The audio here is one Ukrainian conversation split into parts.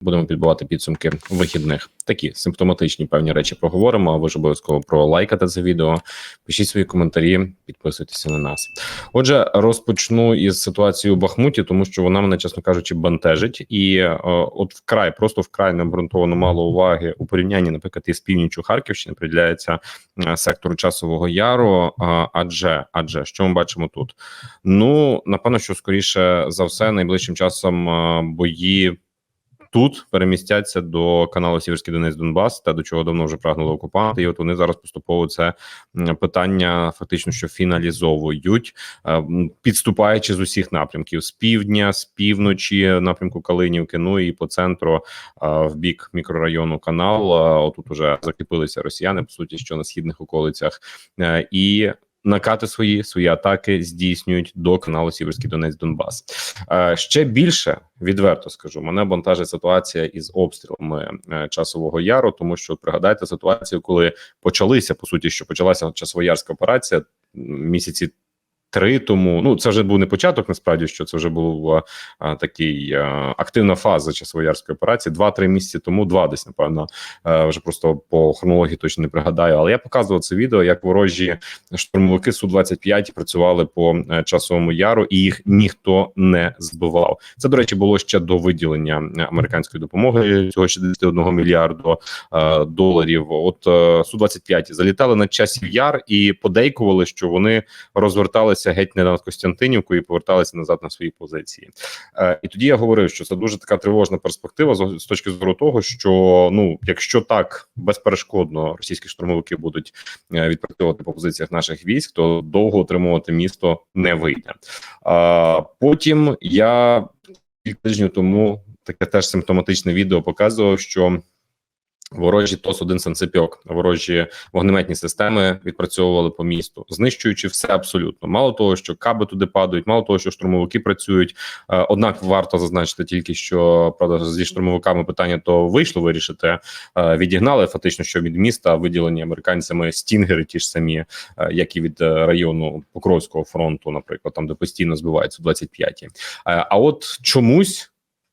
Будемо підбивати підсумки вихідних. Такі симптоматичні певні речі проговоримо. А ви ж обов'язково пролайкати це відео. Пишіть свої коментарі, підписуйтеся на нас. Отже, розпочну із ситуації у Бахмуті, тому що вона мене, чесно кажучи, бентежить, і е, от вкрай, просто вкрай необґрунтовано мало уваги у порівнянні, наприклад, із північю Харківщини приділяється е, сектору часового яру. А, адже адже що ми бачимо тут? Ну напевно, що скоріше за все, найближчим часом е, бої тут перемістяться до каналу Сіверський Донець Донбас, та до чого давно вже прагнули окупанти. І от вони зараз поступово це питання фактично що фіналізовують, е, підступаючи з усіх напрямків: з півдня, з півночі, напрямку Калинівки, ну і по центру е, в бік мікрорайону канал. Е, Отут уже закріпилися росіяни, по суті, що на східних околицях, і накати свої свої атаки здійснюють до каналу Сіверський Донець Донбас. Е, ще більше відверто скажу, мене бантажить ситуація із обстрілами е, часового яру, тому що пригадайте ситуацію, коли почалися по суті, що почалася часовоярська операція місяці. Три тому ну це вже був не початок, насправді що це вже була а, такий а, активна фаза часовоярської операції. Два-три місяці тому, два десь напевно, е, вже просто по хронології точно не пригадаю. Але я показував це відео, як ворожі штурмовики су 25 працювали по е, часовому яру, і їх ніхто не збивав. Це до речі було ще до виділення американської допомоги цього 61 мільярду е, доларів. От су 25 залітали на часів яр і подейкували, що вони розверталися геть не над Костянтинівку і поверталися назад на свої позиції. Е, і тоді я говорив, що це дуже така тривожна перспектива з, з точки зору того, що ну, якщо так безперешкодно російські штурмовики будуть е, відпрацьовувати по позиціях наших військ, то довго отримувати місто не вийде. А потім я кілька тижнів тому таке теж симптоматичне відео показував, що. Ворожі ТОС-1 Санцепьок, ворожі вогнеметні системи відпрацьовували по місту, знищуючи все абсолютно. Мало того, що каби туди падають, мало того, що штурмовики працюють. Е, Однак варто зазначити тільки, що правда зі штурмовиками питання то вийшло вирішити. Е, Відігнали фактично, що від міста виділені американцями стінгери, ті ж самі, е, як і від району Покровського фронту, наприклад, там де постійно збиваються 25-ті. Е, А от чомусь.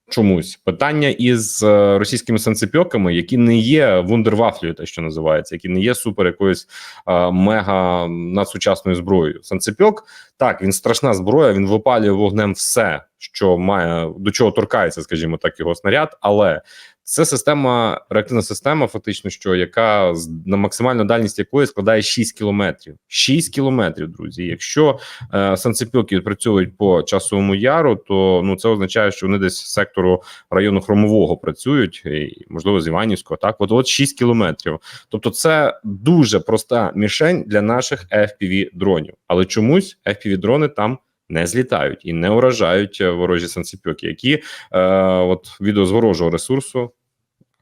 Чомусь питання із е, російськими санцепьоками, які не є вундервафлею, те, що називається, які не є супер якоюсь е, мега надсучасною зброєю. Санцепьок так він страшна зброя. Він випалює вогнем все, що має до чого торкається, скажімо так, його снаряд. Але це система, реактивна система, фактично, що яка на максимальну дальність якої складає 6 кілометрів. 6 кілометрів, друзі. Якщо е, санцепьоки відпрацьовують по часовому яру, то ну це означає, що вони десь з сектору району Хромового працюють, і, можливо, з Іванівського. Так, от от 6 кілометрів. Тобто, це дуже проста мішень для наших fpv дронів, але чомусь fpv дрони там. Не злітають і не уражають е, ворожі санцепьоки, які е, от відео з ворожого ресурсу,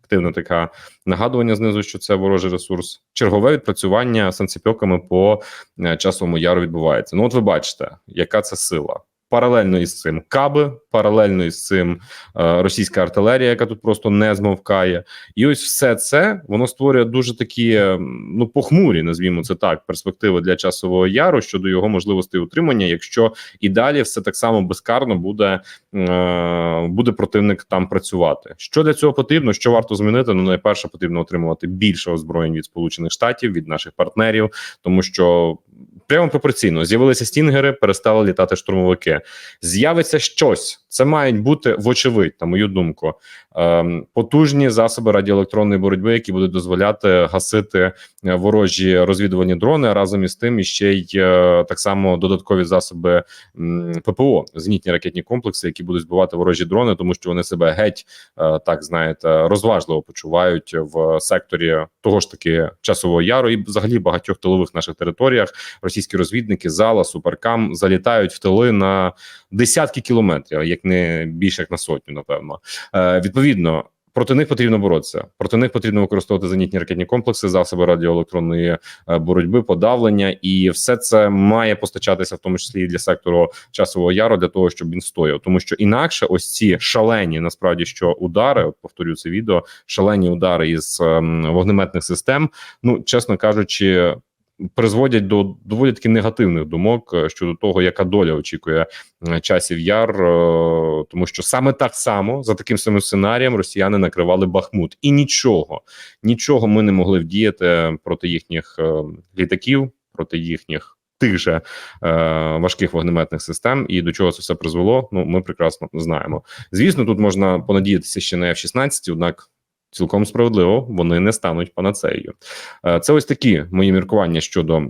активна така нагадування знизу, що це ворожий ресурс. Чергове відпрацювання санцепьоками по е, часовому яру відбувається. Ну, от ви бачите, яка це сила. Паралельно із цим каби, паралельно із цим е, російська артилерія, яка тут просто не змовкає, і ось все це воно створює дуже такі е, ну похмурі, назвімо це так, перспективи для часового яру щодо його можливостей утримання, якщо і далі все так само безкарно буде, е, буде противник там працювати. Що для цього потрібно? Що варто змінити? Ну найперше потрібно отримувати більше озброєнь від Сполучених Штатів, від наших партнерів, тому що. Прямо пропорційно з'явилися стінгери, перестали літати штурмовики. З'явиться щось. Це мають бути вочевидь, на мою думку, ем, потужні засоби радіоелектронної боротьби, які будуть дозволяти гасити е, ворожі розвідувальні дрони. Разом із тим іще й е, так само додаткові засоби ППО, зенітні ракетні комплекси, які будуть збивати ворожі дрони, тому що вони себе геть е, так знаєте розважливо почувають в секторі того ж таки часового яру і взагалі багатьох тилових наших територіях. Російські розвідники зала суперкам залітають в тили на десятки кілометрів, як не більше як на сотню, напевно. Е, відповідно. Проти них потрібно боротися. Проти них потрібно використовувати зенітні ракетні комплекси, засоби радіоелектронної е, боротьби, подавлення, і все це має постачатися, в тому числі і для сектору часового яру, для того, щоб він стояв. Тому що інакше, ось ці шалені насправді що удари, от повторю це відео, шалені удари із ем, вогнеметних систем. Ну чесно кажучи, призводять до доволі таки негативних думок е, щодо того, яка доля очікує е, часів яр, е, тому що саме так само за таким самим сценарієм росіяни накривали Бахмут, і нічого, нічого ми не могли вдіяти проти їхніх літаків, проти їхніх. Тих же е, важких вогнеметних систем, і до чого це все призвело, ну ми прекрасно знаємо. Звісно, тут можна понадіятися ще на F-16, однак цілком справедливо вони не стануть панацеєю. Е, Це ось такі мої міркування щодо.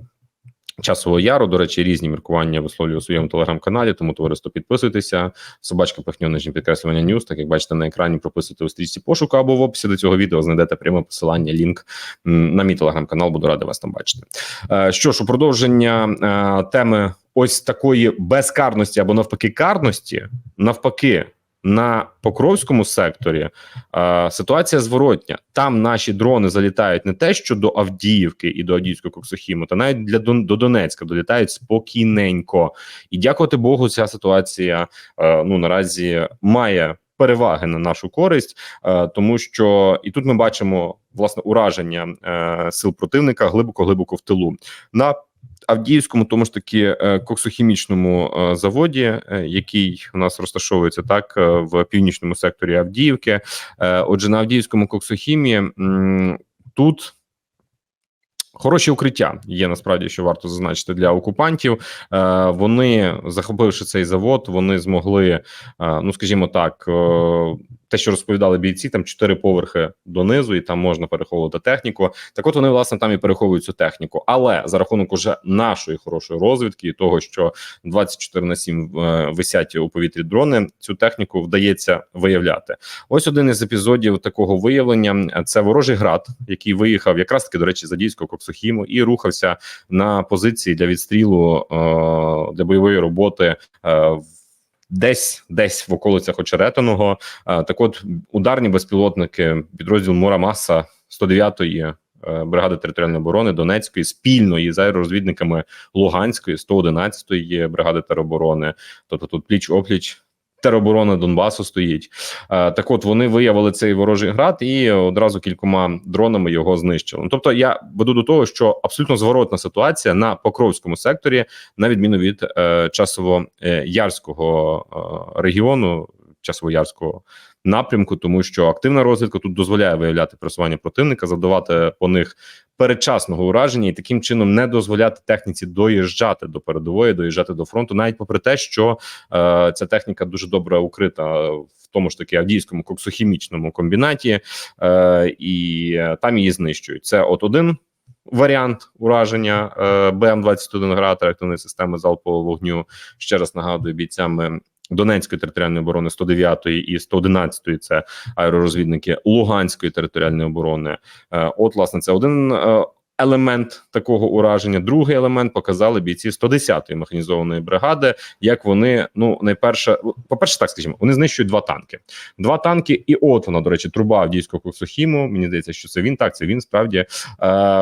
Часового яру, до речі, різні міркування висловлюю у своєму телеграм-каналі, тому товариство підписуйтеся. Собачка пихньо нижнє підкреслювання Ньюс. Так як бачите на екрані, прописуйте у стрічці пошуку або в описі до цього відео знайдете пряме посилання, лінк на мій телеграм-канал. Буду радий вас там бачити. Е, Що ж, у продовження е, теми ось такої безкарності або навпаки карності, навпаки, на Покровському секторі е, ситуація зворотня. Там наші дрони залітають не те, що до Авдіївки і до Авдіївського Коксохіму, та навіть для до Донецька долітають спокійненько. І дякувати Богу, ця ситуація е, ну наразі має. Переваги на нашу користь, е, тому що і тут ми бачимо власне ураження е, сил противника глибоко глибоко в тилу на Авдіївському, тому ж таки е, коксохімічному е, заводі, е, який у нас розташовується так в північному секторі Авдіївки. Отже, на Авдіївському коксохімії тут. Хороші укриття є насправді, що варто зазначити для окупантів. Е, вони, захопивши цей завод, вони змогли, е, ну скажімо так, е, те, що розповідали бійці, там чотири поверхи донизу, і там можна переховувати техніку. Так, от вони власне там і переховують цю техніку. Але за рахунок уже нашої хорошої розвідки і того, що 24 на 7 е, висять у повітрі дрони, цю техніку вдається виявляти. Ось один із епізодів такого виявлення: це ворожий град, який виїхав якраз таки до речі, з Адійського і рухався на позиції для відстрілу е, для бойової роботи. е, в- Десь десь в околицях Очеретиного. Е, Так, от ударні безпілотники, підрозділ Мурамаса 109-ї е, бригади територіальної оборони Донецької спільно із аеророзвідниками Луганської 111-ї бригади тероборони. Тобто тут пліч опліч тероборона Донбасу стоїть. Е, Так, от вони виявили цей ворожий град і одразу кількома дронами його знищили. Ну, Тобто, я веду до того, що абсолютно зворотна ситуація на Покровському секторі, на відміну від е, часово-ярського е, регіону, часово-ярського напрямку, тому що активна розвідка тут дозволяє виявляти просування противника, завдавати по них передчасного ураження і таким чином не дозволяти техніці доїжджати до передової, доїжджати до фронту, навіть попри те, що е, ця техніка дуже добре укрита в тому ж таки авдіївському коксохімічному комбінаті, е, і там її знищують. Це от один. Варіант ураження е, БМ-21 град реактивної системи залпового вогню. Ще раз нагадую бійцями Донецької територіальної оборони 109-ї і 111-ї – це аеророзвідники Луганської територіальної оборони. Е, От, власне, це один е, елемент такого ураження. Другий елемент показали бійці 110-ї механізованої бригади. Як вони ну найперше, по перше, так скажімо, вони знищують два танки. Два танки, і от вона, до речі, труба Авдіївського коксохіму. Мені здається, що це він так. Це він справді е,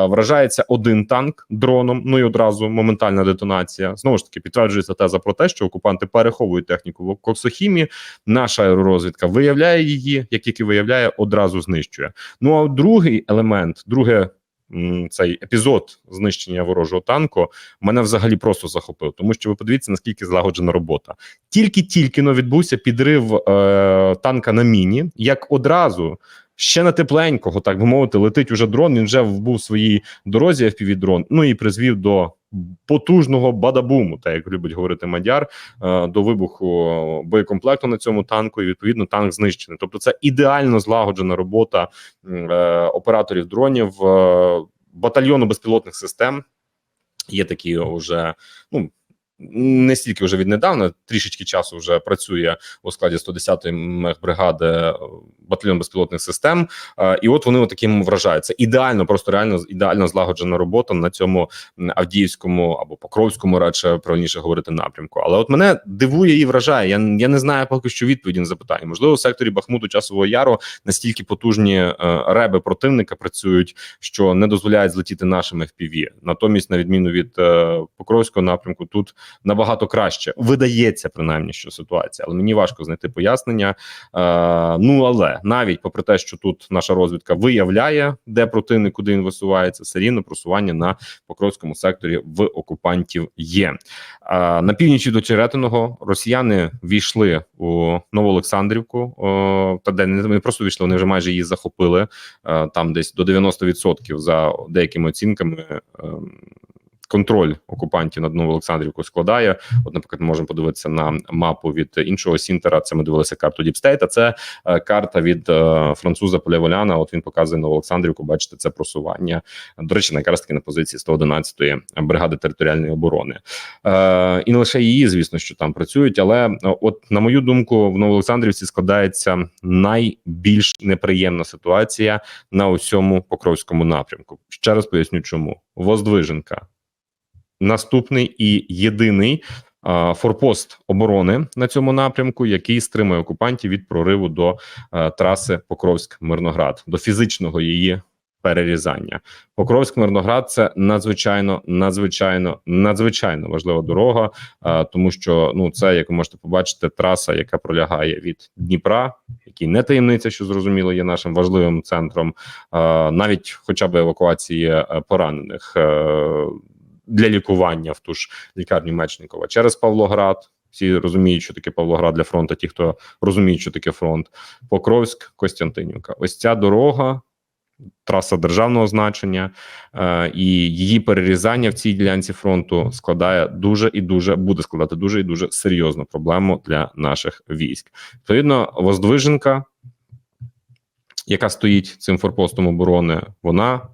вражається один танк дроном. Ну і одразу моментальна детонація. Знову ж таки, підтверджується теза про те, що окупанти переховують техніку в коксохімі. Наша аеророзвідка виявляє її, як тільки виявляє, одразу знищує. Ну а другий елемент, друге. Цей епізод знищення ворожого танку мене взагалі просто захопив, тому що ви подивіться, наскільки злагоджена робота. Тільки-тільки но відбувся підрив е, танка на міні, як одразу ще на тепленького, так би мовити, летить уже дрон. Він вже був в своїй дорозі fpv дрон ну і призвів до потужного бадабуму, так як любить говорити мадяр, е, до вибуху боєкомплекту на цьому танку. І відповідно танк знищений. Тобто, це ідеально злагоджена робота е, операторів дронів е, батальйону безпілотних систем. Є такі вже ну. Не стільки вже віднедавна, трішечки часу вже працює у складі 110-ї мехбригади е, батальйон безпілотних систем. Е, І от вони таким вражають. Це ідеально, просто реально ідеально злагоджена робота на цьому Авдіївському або Покровському, радше правильніше говорити напрямку. Але от мене дивує і вражає. Я, я не знаю поки що відповіді на запитання. Можливо, в секторі Бахмуту часового яру настільки потужні е, реби противника працюють, що не дозволяють злетіти нашим FPV. Натомість, на відміну від Покровського напрямку, тут набагато краще. Видається принаймні, що ситуація, але мені важко знайти пояснення. Е, ну але навіть попри те, що тут наша розвідка виявляє, де противник, куди він висувається, все рівно просування на покровському секторі в окупантів є. Е, на північі до Черетиного росіяни війшли у Новоолександрівку. О, та де не просто війшли, вони вже майже її захопили. Е, там десь до 90% за деякими оцінками. ем, Контроль окупантів над Новоолександрівкою складає. От, наприклад, ми можемо подивитися на мапу від іншого Сінтера. Це ми дивилися карту Діпстейта. Це е, карта від е, француза Поляволяна. От він показує Новоолександрівку. Бачите, це просування. До речі, якраз таки на позиції 111-ї бригади територіальної оборони. Е, і не лише її, звісно, що там працюють. Але е, от на мою думку, в Новоолександрівці складається найбільш неприємна ситуація на усьому покровському напрямку. Ще раз поясню, чому Воздвиженка наступний і єдиний форпост оборони на цьому напрямку, який стримує окупантів від прориву до а, траси Покровськ-Мирноград, до фізичного її перерізання. Покровськ-Мирноград це надзвичайно, надзвичайно, надзвичайно важлива дорога, а, тому що ну це, як ви можете побачити, траса, яка пролягає від Дніпра, який не таємниця, що зрозуміло, є нашим важливим центром, а, навіть хоча б евакуації е, поранених. Для лікування в ту ж лікарню Мечникова через Павлоград. Всі розуміють, що таке Павлоград для фронту. Ті, хто розуміють, що таке фронт, Покровськ, Костянтинівка. Ось ця дорога, траса державного значення е, і її перерізання в цій ділянці фронту складає дуже і дуже буде складати дуже і дуже серйозну проблему для наших військ. Відповідно, Воздвиженка, яка стоїть цим форпостом оборони, вона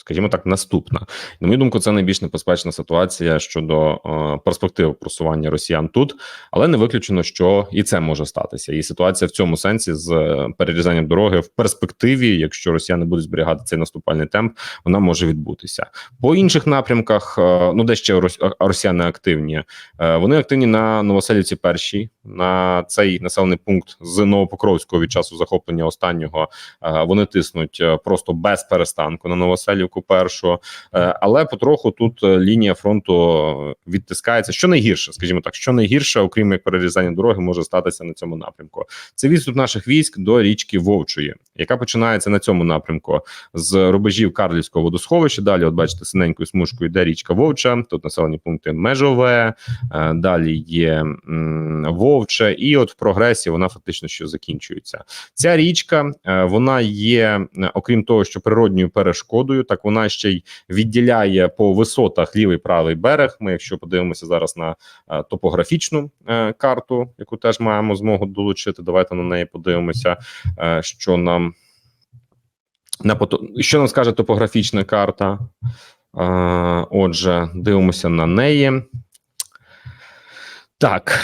скажімо так, наступна. На мою думку, це найбільш небезпечна ситуація щодо е, перспектив просування росіян тут, але не виключено, що і це може статися. І ситуація в цьому сенсі з е, перерізанням дороги в перспективі, якщо росіяни будуть зберігати цей наступальний темп, вона може відбутися по інших напрямках. Е, ну де ще росіяни активні? Е, вони активні на Новоселівці. Першій на цей населений пункт з Новопокровського від часу захоплення останнього. Е, Вони тиснуть е, просто без перестанку на Новоселівку першу, Е, але потроху тут е, лінія фронту відтискається. Що найгірше, скажімо так, що найгірше, окрім як перерізання дороги, може статися на цьому напрямку. Це відступ наших військ до річки Вовчої, яка починається на цьому напрямку з рубежів Карлівського водосховища. Далі, от бачите, синенькою смужкою йде річка Вовча. Тут населені пункти Межове, е, далі є Вовче, і от в прогресі вона фактично що закінчується. Ця річка е, вона є, е, окрім того, що природньою перешкодою, так вона ще й відділяє по висотах лівий правий берег. Ми, якщо подивимося зараз на е, топографічну е, карту, яку теж маємо змогу долучити, давайте на неї подивимося, е, що нам на що нам скаже топографічна карта. Отже, дивимося на неї. Так,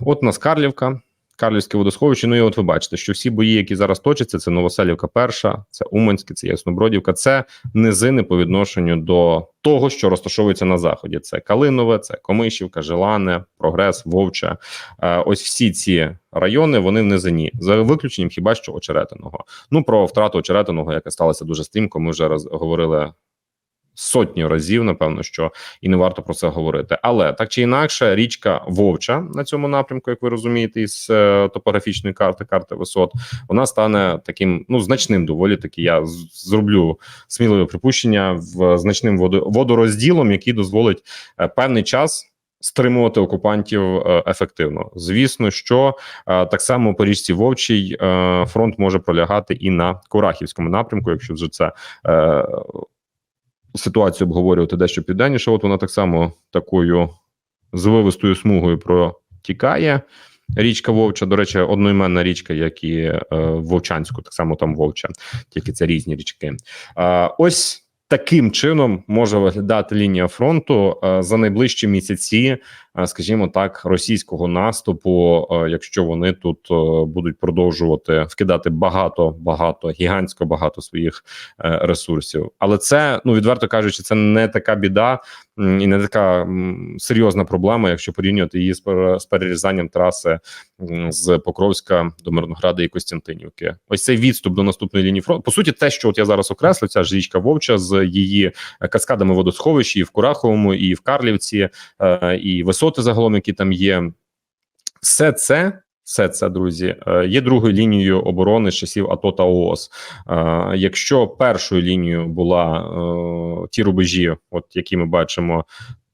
от у нас Карлівка, Карлівське водосховище. Ну і от ви бачите, що всі бої, які зараз точаться, це Новоселівка перша, це Уманське, це Яснобродівка, це низини по відношенню до того, що розташовується на заході. Це Калинове, це Комишівка, Желане, Прогрес, Вовча. Е, ось всі ці райони вони в низині, за виключенням хіба що очеретиного. Ну про втрату очеретиного, яка сталася дуже стрімко. Ми вже роз говорили сотню разів, напевно, що і не варто про це говорити. Але так чи інакше, річка Вовча на цьому напрямку, як ви розумієте, із е, топографічної карти, карти висот, вона стане таким ну значним, доволі таки. Я зроблю сміливе припущення в значним водо, водорозділом, який дозволить е, певний час. Стримувати окупантів е, ефективно, звісно, що так само по річці Вовчій фронт може пролягати і на Курахівському напрямку, якщо вже це ситуацію обговорювати дещо південніше. От вона так само такою звивистою смугою протікає. Річка Вовча, до речі, одноіменна річка, як і е, Вовчанську, так само там Вовча, тільки це різні річки. Е, ось таким чином може виглядати лінія фронту е, за найближчі місяці. Е, скажімо так, російського наступу, е, якщо вони тут е, будуть продовжувати вкидати багато, багато гігантсько багато своїх ресурсів. Але це ну відверто кажучи, це не така біда і не така серйозна проблема, якщо порівнювати її з, перерізанням траси з Покровська до Мирнограда і Костянтинівки. Ось цей відступ до наступної лінії фронту. По суті, те, що от я зараз окреслив, ця ж річка Вовча з її каскадами водосховищ і в Кураховому, і в Карлівці, і висоти загалом, які там є. Все це. Все це, друзі, е, є другою лінією оборони з часів АТО та ООС. Е, Якщо першою лінією була е, ті рубежі, от які ми бачимо,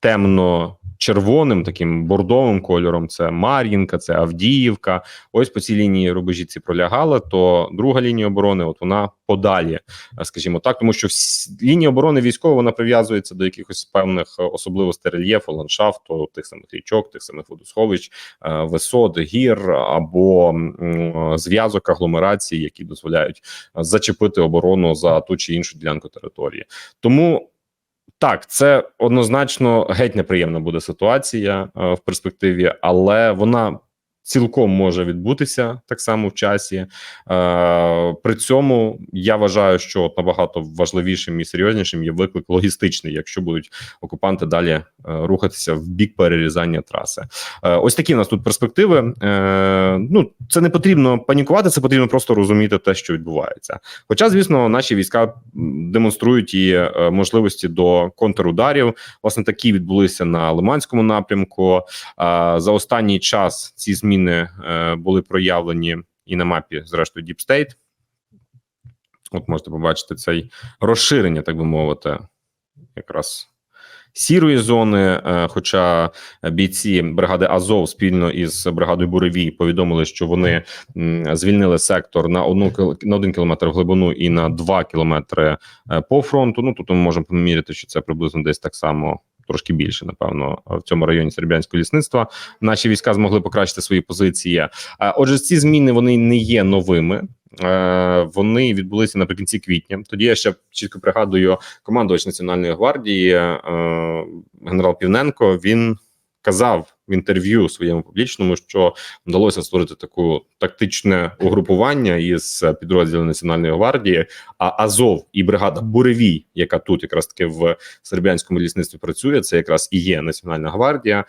темно червоним, таким бордовим кольором, це Мар'їнка, це Авдіївка. Ось по цій лінії рубежі ці пролягали. То друга лінія оборони, от вона подалі, е, скажімо так, тому що лінія оборони військова вона прив'язується до якихось певних е, особливостей рельєфу, ландшафту, тих самих річок, тих самих водосховищ, е, висот, гір або зв'язок агломерацій, які дозволяють зачепити оборону за ту чи іншу ділянку території. Тому так, це однозначно геть неприємна буде ситуація е, в перспективі, але вона цілком може відбутися так само в часі. Е, при цьому я вважаю, що от набагато важливішим і серйознішим є виклик логістичний, якщо будуть окупанти далі е, рухатися в бік перерізання траси. Е, ось такі у нас тут перспективи. Е, ну це не потрібно панікувати, це потрібно просто розуміти те, що відбувається. Хоча, звісно, наші війська демонструють і е, можливості до контрударів. Власне, такі відбулися на Лиманському напрямку. А за останній час ці зміни е, були проявлені і на мапі, зрештою, Deep State. От можете побачити цей розширення, так би мовити, якраз сірої зони. е, Хоча бійці бригади Азов спільно із бригадою Буревій повідомили, що вони звільнили сектор на одну на один кілометр в глибину і на два кілометри е, по фронту. Ну тут ми можемо поміряти, що це приблизно десь так само. Трошки більше, напевно, в цьому районі сербіянського лісництва наші війська змогли покращити свої позиції. Е, Отже, ці зміни вони не є новими. Е, Вони відбулися наприкінці квітня. Тоді я ще чітко пригадую командувач Національної гвардії е, генерал Півненко. Він казав в інтерв'ю своєму публічному, що вдалося створити таку тактичне угрупування із підрозділів Національної гвардії. А Азов і бригада Буревій, яка тут якраз таки в сербіянському лісництві працює, це якраз і є Національна гвардія.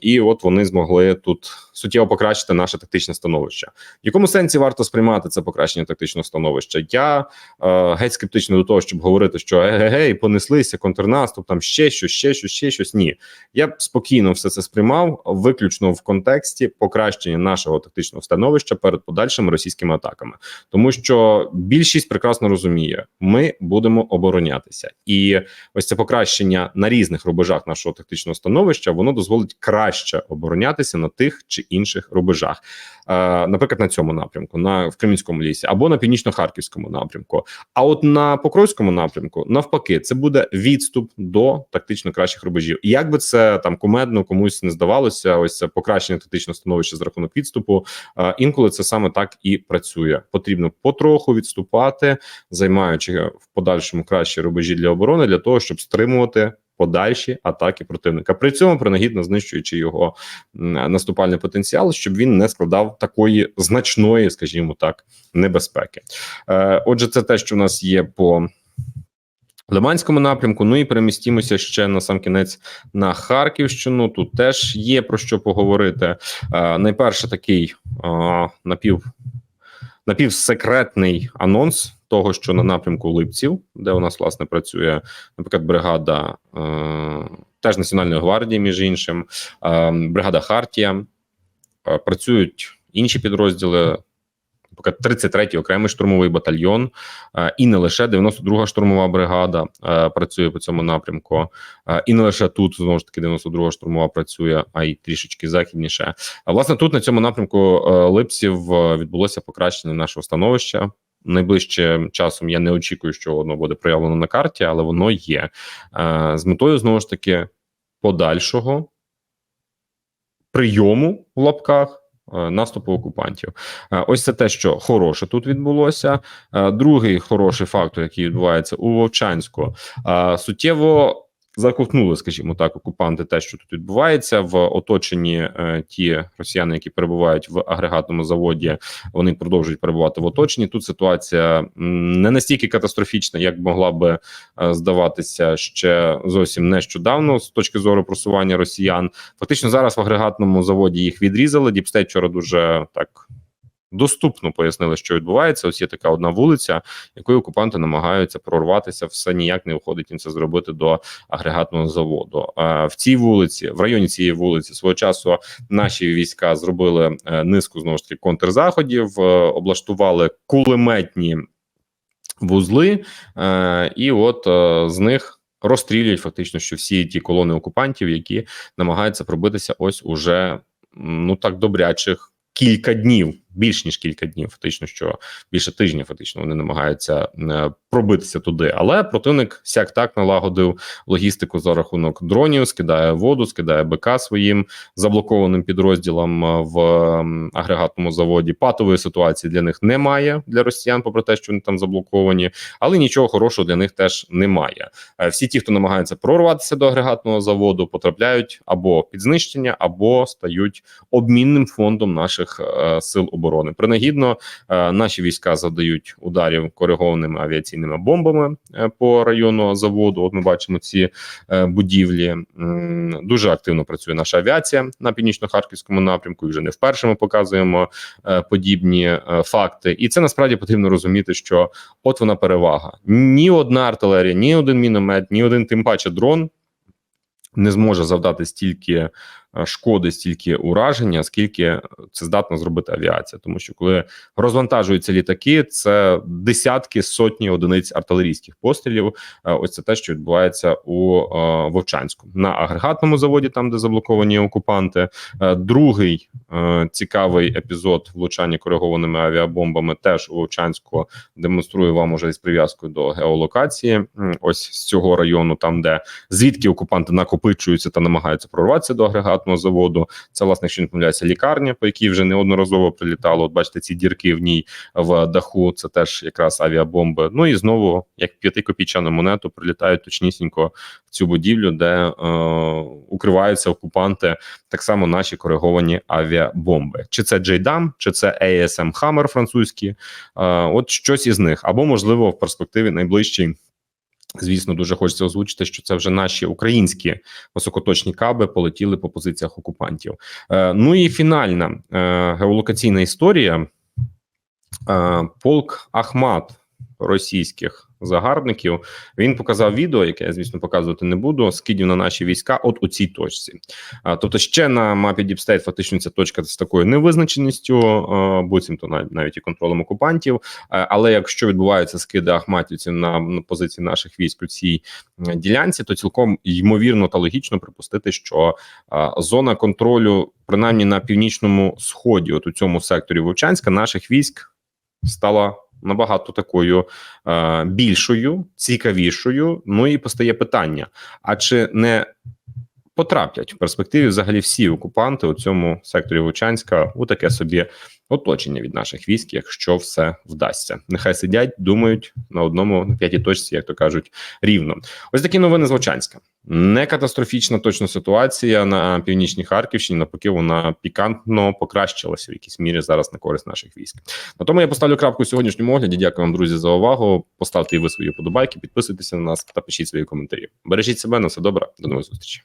І от вони змогли тут суттєво покращити наше тактичне становище. В якому сенсі варто сприймати це покращення тактичного становища? Я е, геть скептично до того, щоб говорити, що егегей, понеслися контрнаступ, там ще щось, ще щось, ще щось. Ні, я б спокійно все це сприймав, виключно в контексті покращення нашого тактичного становища перед подальшими російськими атаками, тому що більшість прекрасно розуміє, ми будемо оборонятися, і ось це покращення на різних рубежах нашого тактичного становища воно дозволить краще оборонятися на тих чи інших рубежах. Е, наприклад, на цьому напрямку, на в Кремінському лісі, або на північно-харківському напрямку. А от на Покровському напрямку, навпаки, це буде відступ до тактично кращих рубежів. І як би це там кумедно комусь не здавалося, ось це покращення тактичного становища з рахунок відступу. інколи це саме так і працює. Потрібно потроху відступати, займаючи в подальшому кращі рубежі для оборони, для того, щоб стримувати. Подальші атаки противника, при цьому принагідно знищуючи його наступальний потенціал, щоб він не складав такої значної, скажімо так, небезпеки. Е, отже, це те, що в нас є по Лиманському напрямку. Ну і перемістімося ще на сам кінець на Харківщину. Тут теж є про що поговорити. Е, найперше такий е, напів. Напівсекретний анонс того, що на напрямку Липців, де у нас власне працює, наприклад, бригада е, теж Національної гвардії, між іншим, е, бригада Хартія, е, працюють інші підрозділи, наприклад, 33-й окремий штурмовий батальйон, е, і не лише 92-га штурмова бригада е, працює по цьому напрямку, е, і не лише тут знову ж таки 92-га штурмова працює, а й трішечки західніше. А власне тут на цьому напрямку Липців е, відбулося покращення нашого становища. Найближчим часом я не очікую, що воно буде проявлено на карті, але воно є з метою знову ж таки подальшого прийому в лапках. Е, Наступу окупантів, Е, ось це те, що хороше тут відбулося. Е, Другий хороший фактор, який відбувається у Вовчанську, суттєво Заковтнули, скажімо так, окупанти те, що тут відбувається в оточенні. е, ті росіяни, які перебувають в агрегатному заводі, вони продовжують перебувати в оточенні. Тут ситуація не настільки катастрофічна, як могла би е, здаватися ще зовсім нещодавно з точки зору просування росіян. Фактично зараз в агрегатному заводі їх відрізали. Діпстейт вчора дуже так. Доступно пояснили, що відбувається. Ось є така одна вулиця, якою окупанти намагаються прорватися. Все ніяк не виходить їм це зробити до агрегатного заводу. Е, В цій вулиці, в районі цієї вулиці, свого часу наші війська зробили е, низку знову ж таки контрзаходів, е, облаштували кулеметні вузли, і от з них розстрілюють фактично, що всі ті колони окупантів, які намагаються пробитися, ось уже ну так добрячих кілька днів, більш ніж кілька днів, фактично, що більше тижня, фактично, вони намагаються е, пробитися туди. Але противник сяк так налагодив логістику за рахунок дронів, скидає воду, скидає БК своїм заблокованим підрозділам е, в агрегатному заводі. Патової ситуації для них немає для росіян, попри те, що вони там заблоковані, але нічого хорошого для них теж немає. Е, Всі ті, хто намагається прорватися до агрегатного заводу, потрапляють або під знищення, або стають обмінним фондом наших сил оборони. Принагідно е, наші війська завдають ударів коригованими авіаційними бомбами е, по району заводу. От ми бачимо ці е, будівлі. Дуже активно працює наша авіація на північно-харківському напрямку. І вже не вперше ми показуємо подібні факти. І це насправді потрібно розуміти, що от вона перевага. Ні одна артилерія, ні один міномет, ні один тим паче дрон не зможе завдати стільки шкоди, стільки ураження, скільки це здатна зробити авіація. Тому що коли розвантажуються літаки, це десятки сотні одиниць артилерійських пострілів. Е, Ось це те, що відбувається у е, Вовчанську на агрегатному заводі, там де заблоковані окупанти. Е, Другий е, цікавий епізод влучання коригованими авіабомбами теж у Вовчанську демонструю вам уже із прив'язкою до геолокації. Ось з цього району, там де звідки окупанти накопичуються та намагаються прорватися до агрегатного заводу. Це власне, якщо не помиляюся, лікарня, по якій вже неодноразово прилітало. От бачите, ці дірки в ній в даху. Це теж якраз авіабомби. Ну і знову, як п'ятикопійчану монету, прилітають точнісінько в цю будівлю, де е, укриваються окупанти. Так само наші кориговані авіабомби. Чи це JDAM, чи це ASM Hammer французькі. Е, от щось із них, або можливо в перспективі найближчій. Звісно, дуже хочеться озвучити, що це вже наші українські високоточні каби полетіли по позиціях окупантів. Е, ну і фінальна е, геолокаційна історія. Е, полк Ахмат російських загарбників він показав відео, яке я звісно показувати не буду. Скидів на наші війська, от у цій точці. Тобто, ще на мапі State фактично ця точка з такою невизначеністю, буцімто навіть і контролем окупантів. Але якщо відбуваються скиди ахматівців на, позиції наших військ у цій ділянці, то цілком ймовірно та логічно припустити, що зона контролю, принаймні на північному сході, от у цьому секторі Вовчанська, наших військ стала набагато такою е, більшою, цікавішою. Ну і постає питання: а чи не потраплять в перспективі взагалі всі окупанти у цьому секторі Вовчанська у таке собі оточення від наших військ, якщо все вдасться? Нехай сидять, думають на одному на п'ятій точці, як то кажуть, рівно. Ось такі новини з Вовчанська. Не катастрофічна точно ситуація на північній Харківщині. Навпаки, вона пікантно покращилася в якійсь мірі зараз на користь наших військ. На тому я поставлю крапку у сьогоднішньому огляді. Дякую вам, друзі, за увагу. Поставте і ви свої подобайки, підписуйтеся на нас та пишіть свої коментарі. Бережіть себе на все добре. До нових зустрічей.